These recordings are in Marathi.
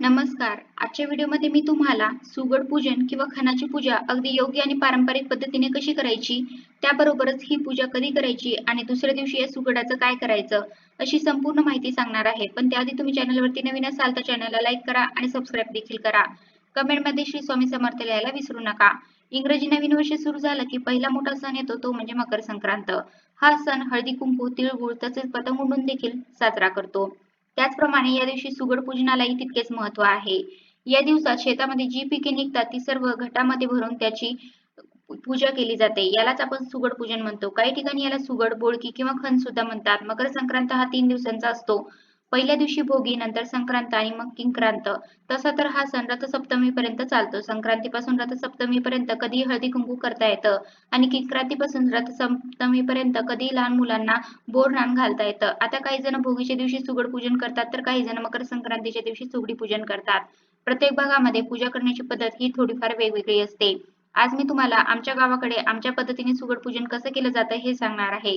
नमस्कार. आजच्या व्हिडिओमध्ये मी तुम्हाला सुगड पूजन किंवा खणाची पूजा अगदी योग्य आणि पारंपरिक पद्धतीने कशी करायची त्याबरोबरच ही पूजा कधी करायची आणि दुसऱ्या दिवशी या सुगडाचं काय करायचं अशी संपूर्ण माहिती सांगणार आहे. पण त्याआधी तुम्ही चॅनलवरती नवीन असाल तर चॅनलला लाईक करा आणि सबस्क्राईब देखील करा. कमेंटमध्ये श्री स्वामी समर्थ लिहायला विसरू नका. इंग्रजी नवीन वर्ष सुरू झालं की पहिला मोठा सण येतो तो म्हणजे मकर संक्रांत. हा सण हळदी कुंकू तिळगुळ तसेच पतंग उडून देखील साजरा करतो. त्याचप्रमाणे या दिवशी सुगड पूजनालाही तितकेच महत्त्व आहे. या दिवसात शेतामध्ये जी पिके निघतात ती सर्व घटामध्ये भरून त्याची पूजा केली जाते. यालाच आपण सुगड पूजन म्हणतो. काही ठिकाणी याला सुगड बोळकी किंवा खण सुद्धा म्हणतात. मकर संक्रांत हा तीन दिवसांचा असतो. पहिल्या दिवशी भोगी नंतर संक्रांत आणि मग किंक्रांत. तसा तर हा सण रथसप्तमी पर्यंत चालतो. संक्रांतीपासून रथसप्तमी पर्यंत कधी हळदी कुंकू करता येतं आणि किंक्रांतीपासून रथसप्तमी पर्यंत कधी लहान मुलांना बोरनाण घालता येतं. आता काही जण भोगीच्या दिवशी सुगड पूजन करतात तर काही जण मकर संक्रांतीच्या दिवशी सुगडी पूजन करतात. प्रत्येक भागामध्ये पूजा करण्याची पद्धत ही थोडीफार वेगवेगळी असते. आज मी तुम्हाला आमच्या गावाकडे आमच्या पद्धतीने सुगड पूजन कसं केलं जातं हे सांगणार आहे.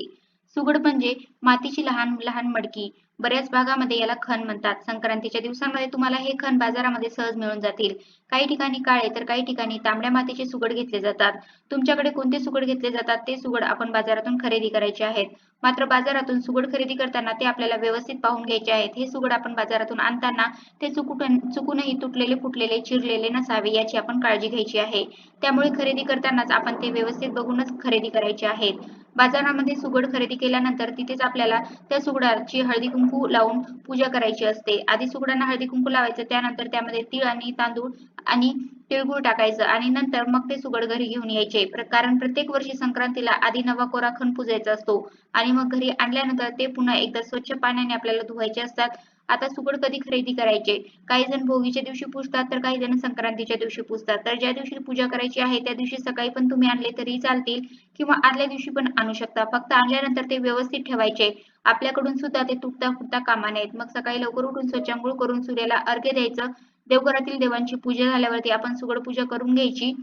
सुगड म्हणजे मातीची लहान लहान मडकी. बऱ्याच भागामध्ये याला खण म्हणतात. संक्रांतीच्या दिवसांमध्ये तुम्हाला हे खण बाजारामध्ये सहज मिळून जातील. काही ठिकाणी काळे तर काही ठिकाणी तांबड्या मातीचे सुगड घेतले जातात. तुमच्याकडे कोणते सुगड घेतले जातात? ते सुगड आपण बाजारातून खरेदी करायचे आहेत. मात्र बाजारातून सुगड खरेदी करताना ते आपल्याला व्यवस्थित पाहून घ्यायचे आहेत. हे सुगड आपण बाजारातून आणताना ते चुकून चुकूनही तुटलेले फुटलेले चिरलेले नसावे याची आपण काळजी घ्यायची आहे. त्यामुळे खरेदी करतानाच आपण ते व्यवस्थित बघूनच खरेदी करायचे आहेत. बाजारामध्ये सुगड खरेदी केल्यानंतर तिथेच आपल्याला त्या सुगडाची हळदी कुंकू लावून पूजा करायची असते. आधी सुगडांना हळदी कुंकू लावायचं त्यानंतर त्यामध्ये तीळ आणि तांदूळ आणि तिळगुळ टाकायचं आणि नंतर मग ते सुगड घरी घेऊन यायचे. कारण प्रत्येक वर्षी संक्रांतीला आधी नवा कोरा खण पुजायचा असतो आणि मग घरी आणल्यानंतर ते पुन्हा एकदा स्वच्छ पाण्याने आपल्याला धुवायचे असतात. आता सुगड कधी खरेदी करायचे? काही जण भोगीच्या दिवशी पुजतात तर काही जण संक्रांतीच्या दिवशी पुजतात. तर ज्या दिवशी पूजा करायची आहे त्या दिवशी सकाळी पण तुम्ही आणले तरी चालतील किंवा आदल्या दिवशी पण आणू शकता. फक्त आणल्यानंतर ते व्यवस्थित ठेवायचे. आपल्याकडून सुद्धा ते तुटता फुटता कामा नयेत. मग सकाळी लवकर उठून स्वच्छ करून सूर्याला अर्घ्य द्यायचं. देवघरातील देवांची पूजा झाल्यावरती आपण सुगड पूजा करून घ्यायची.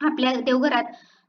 आपल्या देवघरात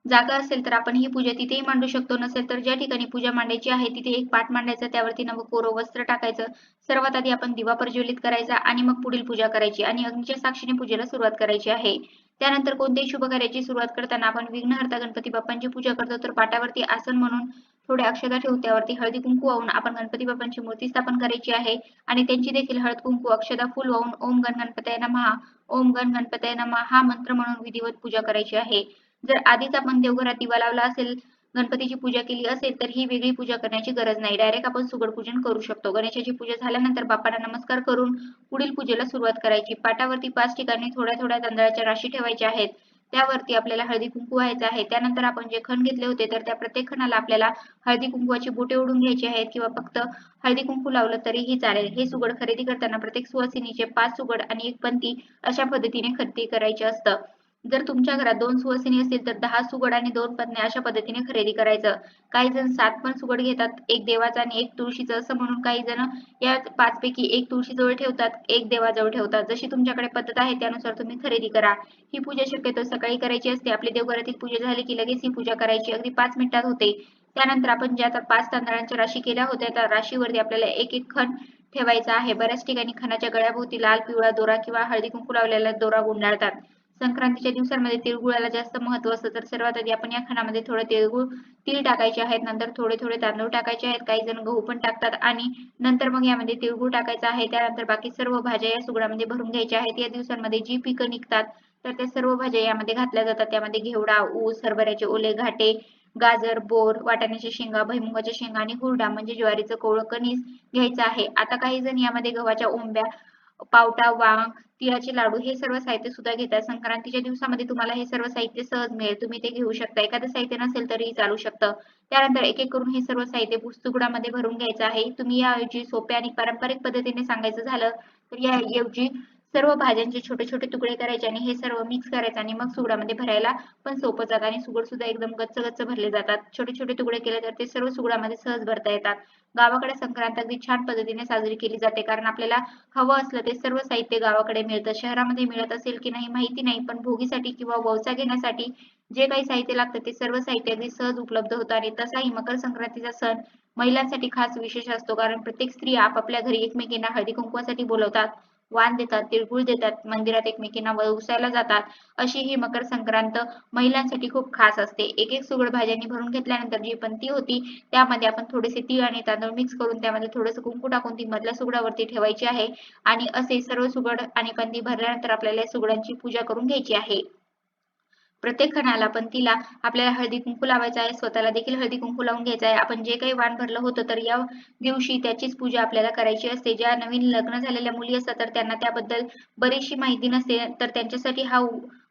जागा असेल तर आपण ही पूजा तिथेही मांडू शकतो. नसेल तर ज्या ठिकाणी पूजा मांडायची आहे तिथे एक पाठ मांडायचा त्यावरती नवं कोरं वस्त्र टाकायचं. सर्वात आधी आपण दिवा प्रज्वलित करायचा आणि मग पुढील पूजा करायची आणि अग्नीच्या साक्षीने पूजेला सुरुवात करायची आहे. त्यानंतर कोणत्याही शुभ कार्याची सुरुवात करताना आपण विघ्नहर्ता गणपती बाप्पांची पूजा करतो. तर पाटावरती आसन म्हणून थोड्या अक्षता ठेवून त्यावरती हळदी कुंकू वाहून आपण गणपती बाप्पांची मूर्ती स्थापन करायची आहे. आणि त्यांची देखील हळद कुंकू अक्षदा फुल वाहून ओम गण गणपतय नमहा ओम गण गणपतय नमहा हा मंत्र म्हणून विधिवत पूजा करायची आहे. जर आधीच आपण देवघरात दिवा लावला असेल गणपतीची पूजा केली असेल तर ही वेगळी पूजा करण्याची गरज नाही. डायरेक्ट आपण सुगड पूजन करू शकतो. गणेशाची पूजा झाल्यानंतर बापाला नमस्कार करून पुढील पूजेला सुरुवात करायची. पाटावरती पाच ठिकाणी थोड्या थोड्या तांदळाच्या राशी ठेवायच्या आहेत. त्यावरती आपल्याला हळदी कुंकू व्हायचं आहे. त्यानंतर आपण जे खण घेतले होते तर त्या प्रत्येक खणाला आपल्याला हळदी कुंकूची बोटे ओढून घ्यायची आहेत किंवा फक्त हळदी कुंकू लावलं तरीही चालेल. हे सुगड खरेदी करताना प्रत्येक सुवासिनीचे पाच सुगड आणि एक पंती अशा पद्धतीने खरेदी करायचे असतं. जर तुमच्या घरात दोन सुवासिनी असतील तर दहा सुगड आणि दोन पत्नी अशा पद्धतीने खरेदी करायचं. काही जण सात पण सुगड घेतात एक देवाचा आणि एक तुळशीचं. असं म्हणून काही जण या पाच पैकी एक तुळशीजवळ ठेवतात एक देवाजवळ ठेवतात. जशी तुमच्याकडे पद्धत आहे त्यानुसार तुम्ही खरेदी करा. ही पूजा शक्यतो सकाळी करायची असते. आपली देवघरातील पूजा झाली की लगेच ही पूजा करायची. अगदी पाच मिनिटात होते. त्यानंतर आपण ज्या पाच तांदळांच्या राशी केल्या होत्या त्या राशीवरती आपल्याला एक एक खण ठेवायचा आहे. बऱ्याच ठिकाणी खणाच्या गळ्याभोवती लाल पिवळा दोरा किंवा हळदी कुंकू लावलेला दोरा गुंडाळतात. संक्रांतीच्या दिवसांमध्ये तिळगुळाला जास्त महत्त्व असतं. तर सर्वात आधी आपण या खणामध्ये थोडं तिळगुळ तिळ टाकायचे आहेत. नंतर थोडे थोडे तांदूळ टाकायचे आहेत. काही जण गहू पण टाकतात. आणि नंतर मग यामध्ये तिळगुळ टाकायचा आहे. त्यानंतर बाकी सर्व भाज्या या सुगडामध्ये भरून घ्यायच्या आहेत. या दिवसांमध्ये जी पिकं निघतात तर त्या सर्व भाज्या यामध्ये घातल्या जातात. त्यामध्ये घेवडा ऊस हरभऱ्याचे ओले घाटे गाजर बोर वाटाण्याच्या शेंगा भैमुगाच्या शेंगा आणि हुरडा म्हणजे ज्वारीचं कोवळं कणीस घ्यायचं आहे. आता काही जण यामध्ये गव्हाच्या ओंब्या पावटा वांग तिळाचे लाडू हे सर्व साहित्य सुद्धा घेतात. संक्रांतीच्या दिवसामध्ये तुम्हाला हे सर्व साहित्य सहज मिळेल. तुम्ही ते घेऊ शकता. एखादं साहित्य नसेल तरीही चालू शकतं. त्यानंतर एक एक करून हे सर्व साहित्य पुस्तुगडामध्ये भरून घ्यायचं आहे. तुम्ही याऐवजी सोप्या आणि पारंपरिक पद्धतीने सांगायचं झालं तर याऐवजी सर्व भाज्यांचे छोटे छोटे तुकडे करायचे आणि हे सर्व मिक्स करायचं आणि मग सुगडामध्ये भरायला पण सोपं जातं आणि सुगड सुद्धा एकदम गच्च गच्च भरले जातात. छोटे छोटे तुकडे केले तर ते सर्व सुगडामध्ये सहज भरता येतात. गावाकडे संक्रांत अगदी छान पद्धतीने साजरी केली जाते कारण आपल्याला हवं असलं ते सर्व साहित्य गावाकडे मिळतं शहरामध्ये मिळत असेल की नाही माहिती नाही पण भोगीसाठी किंवा ववसा घेण्यासाठी जे काही साहित्य लागतं ते सर्व साहित्य अगदी सहज उपलब्ध होतं आणि तसाही मकर संक्रांतीचा सण महिलांसाठी खास विशेष असतो कारण प्रत्येक स्त्री आपापल्या घरी एकमेकींना हळदी कुंकवासाठी बोलवतात. वाण देतात तिळगुळ देतात मंदिरात एकमेकींना वळवसायला जातात. अशी ही मकर संक्रांत महिलांसाठी खूप खास असते. एक एक सुगड भाज्यांनी भरून घेतल्यानंतर जी पंती होती त्यामध्ये आपण थोडेसे तीळ आणि तांदूळ मिक्स करून त्यामध्ये थोडंसं कुंकू टाकून ती मधल्या सुगडावरती ठेवायची आहे. आणि असे सर्व सुगड आणि पंती भरल्यानंतर आपल्याला सुगडांची पूजा करून घ्यायची आहे. प्रत्येक खणाला तिला आपल्याला हळदी कुंकू लावायचा आहे स्वतःला देखील हळदी कुंकू लावून घ्यायचा आहे. आपण जे काही वाण भरलं होतं तर या दिवशी त्याचीच पूजा आपल्याला करायची असते. ज्या नवीन लग्न झालेल्या मुली असतात तर त्यांना त्याबद्दल बरीचशी माहिती नसते. तर त्यांच्यासाठी हा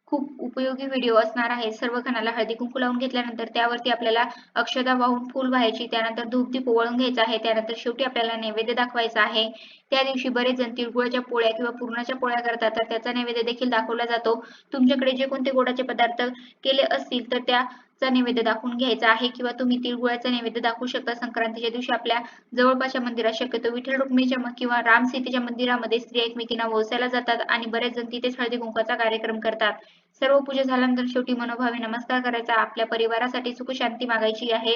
खूप उपयोगी व्हिडिओ असणार आहे. सर्व खणाला हळदी कुंकू लावून घेतल्यानंतर त्यावरती आपल्याला अक्षदा वाहून फुल व्हायची त्यानंतर धूपदीप ओवाळून घ्यायचा आहे त्यानंतर शेवटी आपल्याला नैवेद्य दाखवायचा आहे. त्या दिवशी बरेच जण तिळगुळाच्या पोळ्या किंवा पुरणाच्या पोळ्या करतात तर त्याचा नैवेद्य देखील दाखवला जातो. तुमच्याकडे जे कोणते गोडाचे पदार्थ केले असतील तर त्या चा नैवेद्य दाखवून घ्यायचा आहे किंवा तुम्ही तिळगुळाचा नैवेद्य दाखवू शकता. संक्रांतीच्या दिवशी आपल्या जवळपासच्या मंदिरात शक्यतो विठ्ठल रुक्मिणीच्या किंवा राम सीतेच्या मंदिरामध्ये स्त्रिया एकमेकींना वळसायला जातात आणि बरेच जण तिथेच हळदी कुंकाचा कार्यक्रम करतात. सर्व पूजा झाल्यानंतर शेवटी मनोभावे नमस्कार करायचा. आपल्या परिवारासाठी सुख शांती मागायची आहे.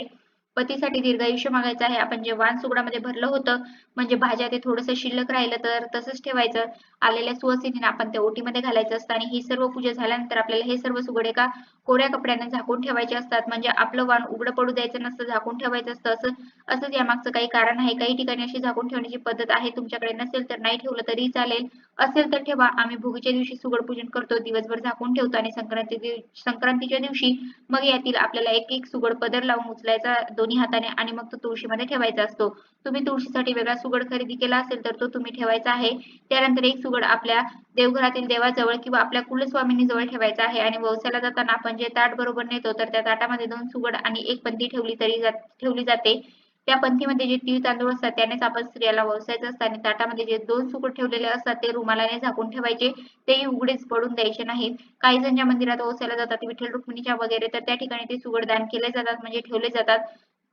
पतीसाठी दीर्घायुष्य मागायचं आहे. आपण जे वाण सुगडामध्ये भरलं होतं म्हणजे भाज्या ते थोडंसं शिल्लक राहिलं तर तसंच ठेवायचं. आलेल्या सुवासिनीने आपण त्या ओटीमध्ये घालायचं असतं आणि ही सर्व पूजा झाल्यानंतर आपल्याला हे सर्व सुगड एका कोऱ्या कपड्याने झाकून ठेवायचे असतात. म्हणजे आपलं वाण उघडं पडू द्यायचं नसतं झाकून ठेवायचं असतं. असं असंच यामागचं काही कारण आहे. काही ठिकाणी अशी झाकून ठेवण्याची पद्धत आहे. तुमच्याकडे नसेल तर नाही ठेवलं तरी चालेल. असेल तर ठेवा. आम्ही भोगीच्या दिवशी सुगड पूजन करतो दिवसभर झाकून ठेवतो आणि संक्रांती दिव- संक्रांतीच्या दिवशी मग यातील आपल्याला एक एक सुगड पदर लावून उचलायचा दोन्ही हाताने आणि मग तो तुळशीमध्ये ठेवायचा असतो. तुम्ही तुळशीसाठी वेगळा सुगड खरेदी केला असेल तर तो तुम्ही ठेवायचा आहे. त्यानंतर एक सुगड आपल्या देवघरातील देवाजवळ किंवा आपल्या कुलस्वामिनी जवळ ठेवायचा आहे आणि व्यवसायाला जाताना आपण जे ताट बरोबर नेतो तर त्या ताटामध्ये दोन सुगड आणि एक पंथी ठेवली तरी ठेवली जाते. त्या पंथीमध्ये जे तीळ तांदूळ असतात त्यानेच आपण स्त्रियाला व्यवसायाचं असतं आणि ताटामध्ये जे दोन सुगड ठेवलेले असतात ते रुमालाने झाकून ठेवायचे. तेही उघडेच पडून द्यायचे नाहीत. काही जण ज्या मंदिरात ओसायला जातात विठ्ठल रुक्मिणीच्या वगैरे तर त्या ठिकाणी ते सुगड दान केले जातात म्हणजे ठेवले जातात.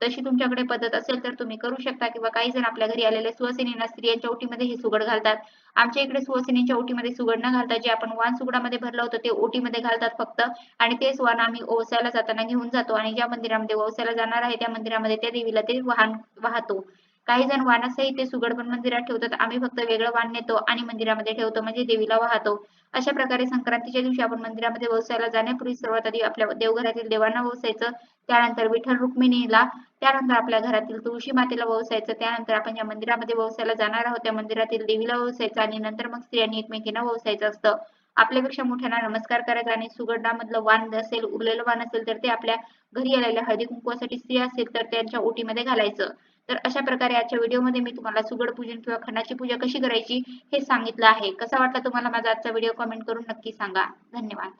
तशी तुमच्याकडे पद्धत असेल तर तुम्ही करू शकता. किंवा काही जण आपल्या घरी आलेल्या सुवासिनींना स्त्रियांच्या ओटीमध्ये हे सुगड घालतात. आमच्या इकडे सुवासिनींच्या ओटीमध्ये सुगड न घालता जे आपण वाण सुगडामध्ये भरलं होतं ते ओटीमध्ये घालतात फक्त. आणि तेच वाण आम्ही ओवसायला जाताना घेऊन जातो. आणि ज्या मंदिरामध्ये ओवसायला जाणार आहे त्या मंदिरामध्ये त्या देवीला ते वाहन वाहतो. काही जण वाणासहित ते सुगड पण मंदिरात ठेवतात. आम्ही फक्त वेगळं वाण नेतो आणि मंदिरामध्ये ठेवतो म्हणजे देवीला वाहतो. अशा प्रकारे संक्रांतीच्या दिवशी आपण मंदिरामध्ये व्यवसायाला जाण्यापूर्वी सर्वात आधी आपल्या देवघरातील देवांना वसायचं त्यानंतर विठ्ठल रुक्मिणीला त्यानंतर आपल्या घरातील तुळशी मातेला वसायचं त्यानंतर आपण ज्या मंदिरामध्ये वसायला जाणार आहोत त्या मंदिरातील देवीला वसायचं आणि नंतर मग स्त्रियांनी एकमेकींना वसायचं असतं. आपल्यापेक्षा मोठ्यांना नमस्कार करायचा आणि सुगडामधलं वाण असेल उरलेलं वाण असेल तर ते आपल्या घरी आलेल्या हळदी कुंकवासाठी स्त्री असेल तर त्यांच्या ओटीमध्ये घालायचं. तर अशा प्रकारे आजच्या व्हिडिओमध्ये मी तुम्हाला सुगड पूजन किंवा खंडाची पूजा कशी करायची हे सांगितलं आहे. कसा वाटला तुम्हाला माझा आजचा व्हिडिओ कमेंट करून नक्की सांगा. धन्यवाद.